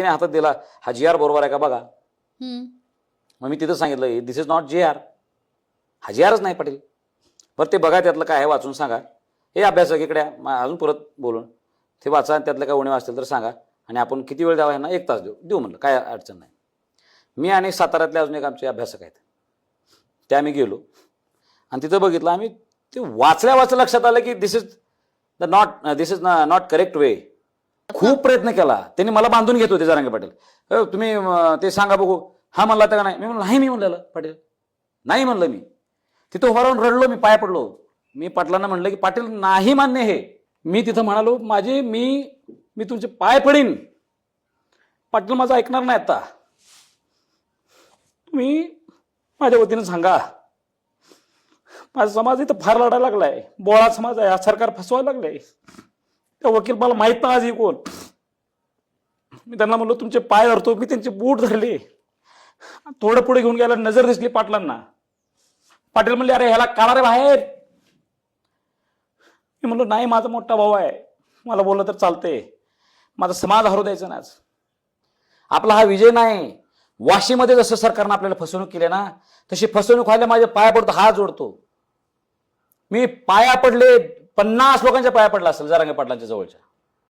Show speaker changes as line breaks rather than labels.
त्याने हातात दिला हा जी आर बरोबर आहे का बघा. मग मी तिथं सांगितलं this is not J R हा जे आरच नाही पाटील. बरं ते बघा त्यातलं काय आहे वाचून सांगा. हे अभ्यासक इकडे अजून परत बोलून. ते वाचा आणि त्यातलं काय उणीव असतील तर सांगा. आणि आपण किती वेळ द्यावा यांना एक तास देऊ. देऊ म्हणलं काय अडचण नाही. मी आणि साताऱ्यातले अजून एक आमचे अभ्यासक आहेत. ते आम्ही गेलो. आणि तिथं बघितलं आम्ही ते वाचल्या वाचल्या लक्षात आलं की this is the not this is not correct way खूप प्रयत्न केला. त्यांनी मला बांधून घेत होते जरांगे पाटील. तुम्ही ते सांगा बघू. हा म्हणला तर का नाही? मी म्हणलं नाही मी म्हणलेलं पाटील. नाही म्हणलं मी. तिथं उभा रडलो मी पाय पडलो. मी पाटलांना म्हणलं की पाटील नाही मान्य हे. मी तिथं म्हणालो माझे मी मी तुमचे पाय पडीन. पाटील माझं ऐकणार नाही आता. तुम्ही माझ्या वतीनं सांगा. माझा समाज इथं फार लढायला लागलाय. बोळा समाज आहे हा सरकार फसवायला लागलाय. त्या वकील मला माहीत नाही आज हे कोण. मी त्यांना म्हणलो तुमचे पाय धरतो मी त्यांचे बूट धरले. थोडं पुढे घेऊन गेला नजर दिसली पाटलांना. पाटील म्हणले अरे ह्याला काढा रे बाहेर. मी म्हणलो नाही माझा मोठा भाऊ आहे. मला बोललं तर चालते माझा समाज हरू द्यायचा ना आज. आपला हा विजय नाही. वाशीमध्ये जसं सरकारनं आपल्याला फसवणूक केली ना तशी फसवणूक व्हायला माझ्या पाया पडतो हा जोडतो. मी पाया पडले पन्नास लोकांच्या पाया पडला असेल जरांगे पाटलांच्या जवळच्या.